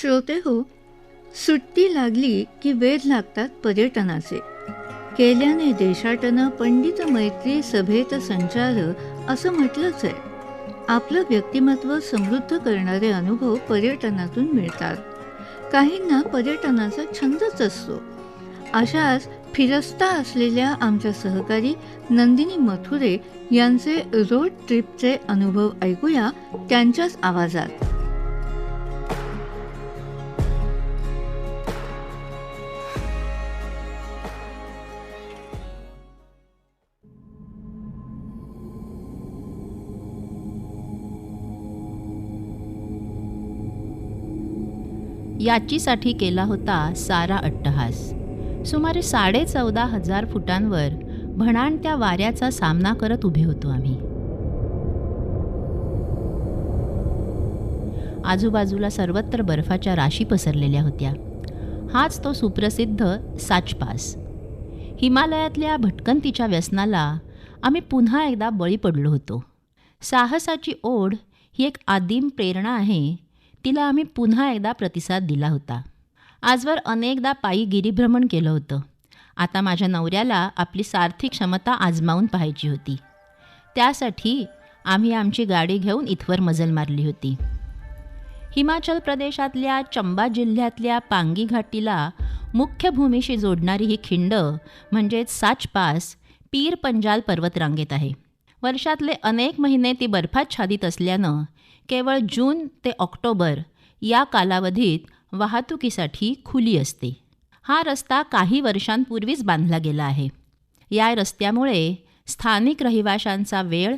श्रोते हो सुट्टी लागली की वेध लागतात पर्यटनाचे. केल्याने देशाटनं पंडित मैत्री सभेत संचार असं म्हटलंच आहे. आपलं व्यक्तिमत्व समृद्ध करणारे अनुभव पर्यटनातून मिळतात. काहींना पर्यटनाचा छंदच असतो. अशाच फिरस्ता असलेल्या आमच्या सहकारी नंदिनी मथुरे यांचे रोड ट्रिपचे अनुभव ऐकूया त्यांच्याच आवाजात. याचीसाठी केला होता सारा अट्टहास. सुमारे साडे चौदा हजार फुटांवर भणाणत्या वाऱ्याचा सामना करत उभे होतो आम्ही. आजूबाजूला सर्वत्र बर्फाच्या राशी पसरलेल्या होत्या. हाच तो सुप्रसिद्ध साचपास हिमालयातल्या भटकंतीच्या व्यसनाला आम्ही पुन्हा एकदा बळी पडलो होतो. साहसाची ओढ ही एक आदिम प्रेरणा आहे तिला आम्ही पुन्हा एकदा प्रतिसाद दिला होता. आजवर अनेकदा पायी गिरीभ्रमण केलं होतं. आता माझ्या नवऱ्याला आपली सार्थिक क्षमता आजमावून पाहायची होती. त्यासाठी आम्ही आमची गाडी घेऊन इथवर मजल मारली होती. हिमाचल प्रदेशातल्या चंबा जिल्ह्यातल्या पांगी घाटीला मुख्य भूमीशी जोडणारी ही खिंड म्हणजेच साच पास पीर पंजाल पर्वतरांगेत आहे. वर्षातले अनेक महिने ती बर्फाच्छादित असल्यानं केवळ जून ते ऑक्टोबर या कालावधीत वाहतुकीसाठी खुली असते. हा रस्ता काही वर्षांपूर्वीच बांधला गेला आहे. या रस्त्यामुळे स्थानिक रहिवाशांचा वेळ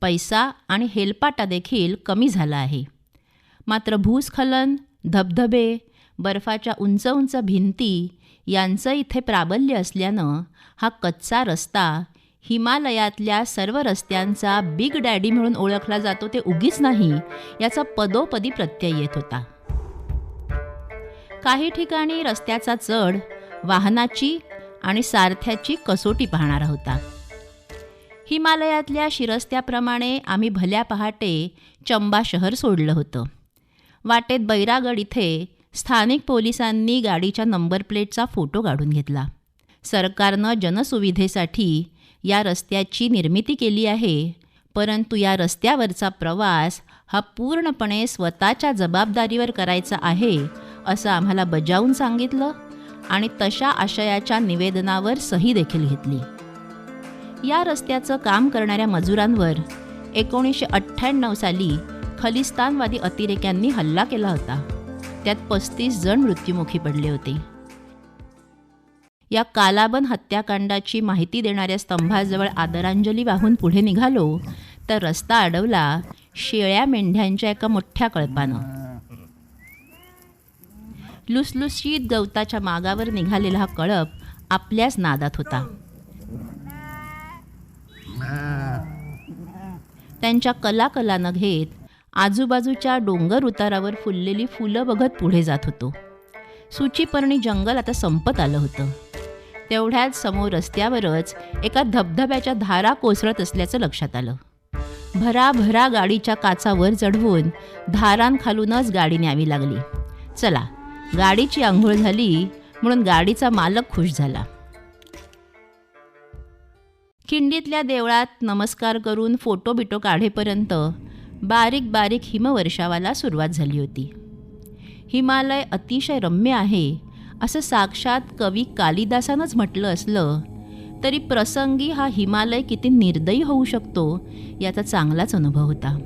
पैसा आणि हेलपाटा देखील कमी झाला आहे. मात्र भूस्खलन धबधबे बर्फाच्या उंच उंच भिंती यांचं इथे प्राबल्य असल्यानं हा कच्चा रस्ता हिमालयातल्या सर्व रस्त्यांचा बिग डॅडी म्हणून ओळखला जातो ते उगीच नाही याचा पदोपदी प्रत्यय येत होता. काही ठिकाणी रस्त्याचा चढ वाहनाची आणि सारथ्याची कसोटी पाहणारा होता. हिमालयातल्या शिरस्त्याप्रमाणे आम्ही भल्या पहाटे चंबा शहर सोडलं होतं. वाटेत बैरागड इथे स्थानिक पोलिसांनी गाडीच्या नंबर प्लेटचा फोटो काढून घेतला. सरकारनं जनसुविधेसाठी या रस्त्याची निर्मिती केली आहे. परंतु या रस्त्यावरचा प्रवास हा पूर्णपणे स्वतःच्या जबाबदारीवर करायचा आहे असं आम्हाला बजावून सांगितलं आणि तशा आशयाच्या निवेदनावर सही देखील घेतली. या रस्त्याचं काम करणाऱ्या मजुरांवर एकोणीसशे अठ्ठ्याण्णव साली खलिस्तानवादी अतिरेक्यांनी हल्ला केला होता. त्यात पस्तीस जण मृत्युमुखी पडले होते. या कालाबन हत्याकांडाची माहिती देणाऱ्या स्तंभाजवळ आदरांजली वाहून पुढे निघालो. तर रस्ता अडवला. शेळ्या मेंढ्यांच्या एका मोठ्या कळपानं. लुसलुसीत गवताच्या मागावर निघालेला हा कळप आपल्याच नादात होता. त्यांच्या कलाकलानं घेत आजूबाजूच्या डोंगर उतारावर फुललेली फुलं बघत पुढे जात होतो. सुचीपर्णी जंगल आता संपत आलं होतं. तेवढ्यात समोर रस्त्यावरच एका धबधब्याच्या धारा कोसळत असल्याचं लक्षात आलं. भराभरा गाडीच्या काचावर चढवून धारांखालूनच गाडी न्यावी लागली. चला गाडीची आंघोळ झाली म्हणून गाडीचा मालक खुश झाला. खिंडीतल्या देवळात नमस्कार करून फोटो बिटो काढेपर्यंत बारीक बारीक हिमवर्षावाला सुरुवात झाली होती. हिमालय अतिशय रम्य आहे. असं साक्षात कवी कालिदासानंच म्हटलं असलं तरी प्रसंगी हा हिमालय किती निर्दयी होऊ शकतो याचा चांगलाच अनुभव होता.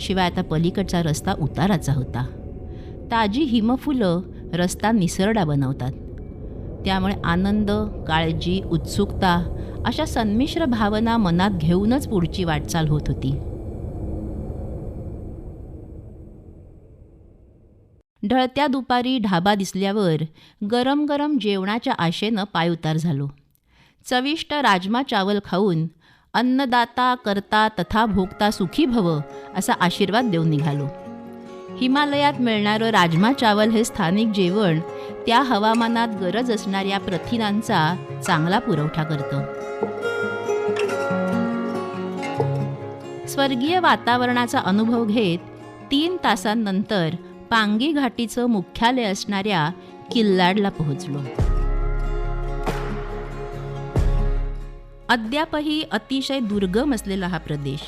शिवाय आता पलीकडचा रस्ता उताराचा होता. ताजी हिमफुलं रस्ता निसरडा बनवतात. त्यामुळे आनंद काळजी उत्सुकता अशा संमिश्र भावना मनात घेऊनच पुढची वाटचाल होत होती. ढळत्या दुपारी ढाबा दिसल्यावर गरम गरम जेवणाच्या आशेनं पायउतार झालो. चविष्ट राजमा चावल खाऊन अन्नदाता करता तथा भोगता सुखी भव असा आशीर्वाद देऊन निघालो. हिमालयात मिळणारं राजमा चावल हे स्थानिक जेवण त्या हवामानात गरज असणाऱ्या प्रथिनांचा चांगला पुरवठा करतं. स्वर्गीय वातावरणाचा अनुभव घेत तीन तासांनंतर पांगी घाटीचं मुख्यालय असणाऱ्या किल्लाडला पोहोचलो अद्यापही अतिशय दुर्गम असलेला हा प्रदेश.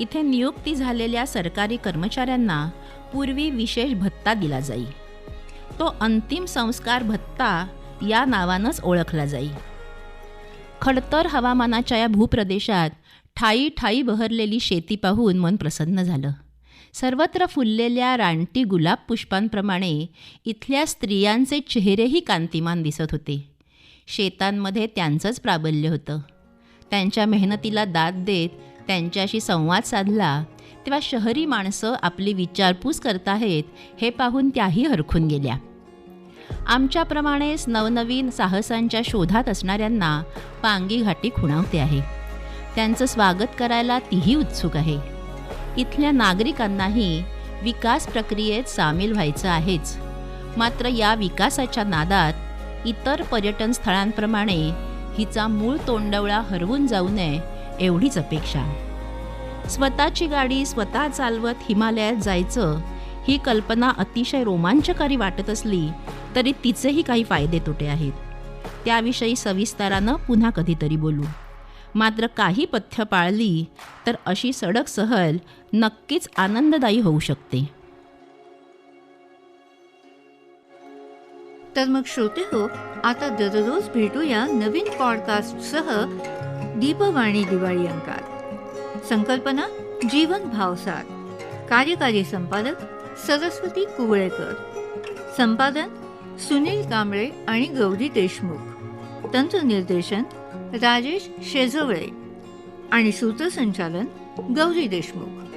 इथे नियुक्ती झालेल्या सरकारी कर्मचाऱ्यांना पूर्वी विशेष भत्ता दिला जाई. तो अंतिम संस्कार भत्ता या नावानंच ओळखला जाई. खडतर हवामानाच्या या भूप्रदेशात ठाई ठाई बहरलेली शेती पाहून मन प्रसन्न झालं. सर्वत्र फुललेल्या रानटी गुलाब पुष्पांप्रमाणे इथल्या स्त्रियांचे चेहरेही कांतिमान दिसत होते. शेतांमध्ये त्यांचंच प्राबल्य होतं. त्यांच्या मेहनतीला दाद देत त्यांच्याशी संवाद साधला तेव्हा शहरी माणसं आपली विचारपूस करताहेत हे पाहून त्याही हरखून गेल्या. आमच्याप्रमाणेच नवनवीन साहसांच्या शोधात असणाऱ्यांना पांगी घाटी खुणावते आहे. त्यांचं स्वागत करायला तीही उत्सुक आहे. इथल्या नागरिकांनाही विकास प्रक्रियेत सामील व्हायचं आहेच. मात्र या विकासाच्या नादात इतर पर्यटन स्थळांप्रमाणे हिचा मूळ तोंडवळा हरवून जाऊ नये एवढीच अपेक्षा. स्वतःची गाडी स्वतः चालवत हिमालयात जायचं ही कल्पना अतिशय रोमांचकारी वाटत असली तरी तिचेही काही फायदे तोटे आहेत. त्याविषयी सविस्तारानं पुन्हा कधीतरी बोलू. मात्र काही पथ्य पाळली तर अशी सडक सहल नक्कीच आनंददायी होऊ शकते. तर मग श्रोते हो आता दररोज भेटूया नवीन पॉडकास्टसह दीपवाणी दिवाळी अंकात संकल्पना जीवन भावसार. कार्यकारी संपादक सरस्वती कुवळेकर. संपादन सुनील कांबळे आणि गौरी देशमुख. तंत्रनिर्देशन राजेश शेजवळे आणि सूत्रसंचालन गौरी देशमुख.